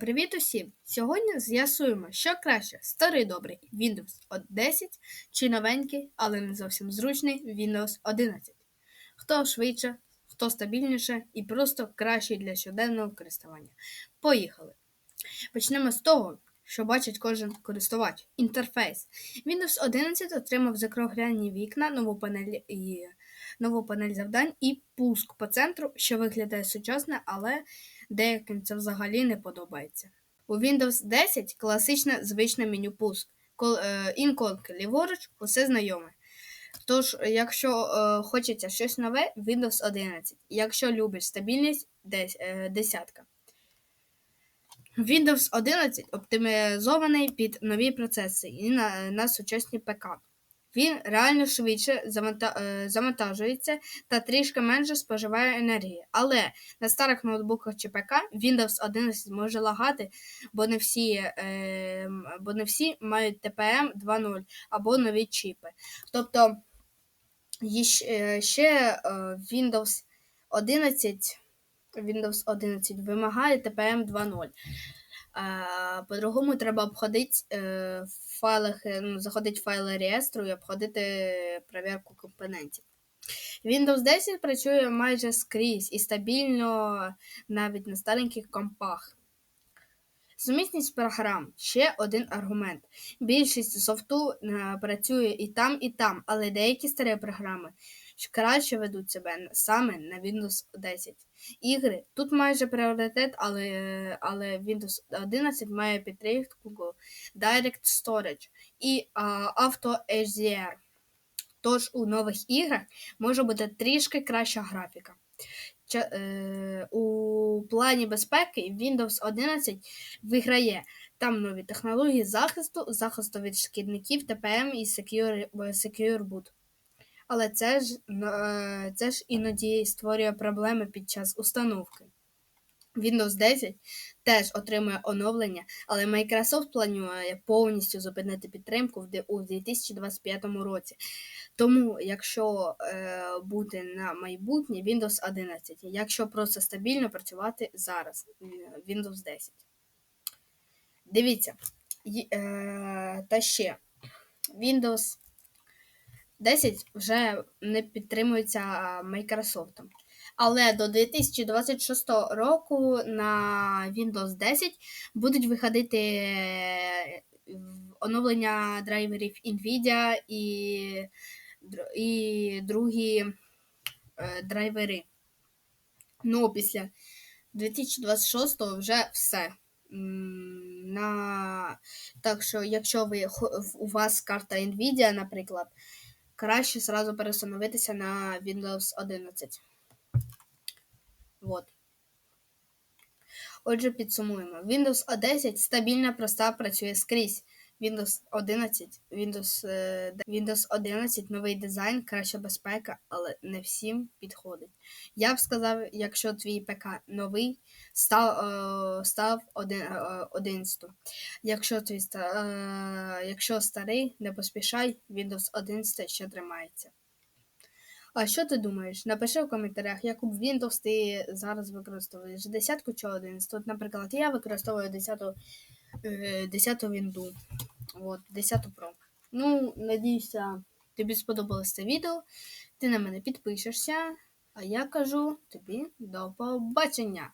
Привіт усім! Сьогодні з'ясуємо, що краще старий добрий Windows 10 чи новенький, але не зовсім зручний Windows 11. Хто швидше, хто стабільніше і просто кращий для щоденного користування. Поїхали! Почнемо з того, що бачить кожен користувач. Інтерфейс. Windows 11 отримав закруглені вікна, нову панель і нову панель завдань і пуск по центру, що виглядає сучасно, але деяким це взагалі не подобається. У Windows 10 класичне звичне меню пуск. Е, ліворуч, усе знайоме. Тож, якщо е, хочеться щось нове, Windows 11. Якщо любиш стабільність, десь, е, десятка. Windows 11 оптимізований під нові процеси і на, на сучасні ПК. Він реально швидше е, завантажується та трішки менше споживає енергії. Але на старих ноутбуках чи ПК Windows 11 може лагати, бо не всі, е, бо не всі мають TPM 2.0 або нові чіпи. Тобто е, ще Windows 11, Windows 11 вимагає TPM 2.0. А, По-другому треба обходити в файлах, е, ну, заходити в файли реєстру і обходити перевірку компонентів. Windows 10 працює майже скрізь і стабільно навіть на стареньких компах. Сумісність програм ще один аргумент. Більшість софту е, працює і там, і там, але деякі старі програми краще ведуть себе саме на Windows 10. Ігри тут майже пріоритет, але, але Windows 11 має підтримку Direct Storage і а, Auto HDR. Тож у нових іграх може бути трішки краща графіка. Е, у плані безпеки Windows 11 виграє там нові технології захисту, захисту від шкідників, TPM і Secure, Secure Boot. Але це ж, е, це ж іноді створює проблеми під час установки. Windows 10 теж отримує оновлення, але Microsoft планує повністю зупинити підтримку у 2025 році. Тому, якщо е, бути на майбутнє, Windows 11, якщо просто стабільно працювати зараз, е, Windows 10. Дивіться. Е, та ще Windows 10 вже не підтримується Microsoft. Але до 2026 року на Windows 10 будуть виходити е, оновлення драйверів Nvidia і, і другі е, драйвери. Ну, після 2026-го вже все. На... Так що, якщо ви, у вас карта Nvidia, наприклад, краще зразу перестановитися на Windows 11. Вот. Отже, підсумуємо. Windows 11 стабільна, проста, працює скрізь. Windows 11, Windows, е, Windows 11 новий дизайн, краща безпека, але не всім підходить. Я б сказав, якщо твій ПК новий, став, е, став е, 11. Якщо твій е, якщо старий, не поспішай, Windows 11 ще тримається. А що ти думаєш? Напиши в коментарях, яку б Windows ти зараз використовуєш. 10 чи 11. От, наприклад, я використовую 10, е, 10 вінду. От, 10 Pro. Ну, надіюся, тобі сподобалось це відео. Ти на мене підпишешся, а я кажу тобі до побачення!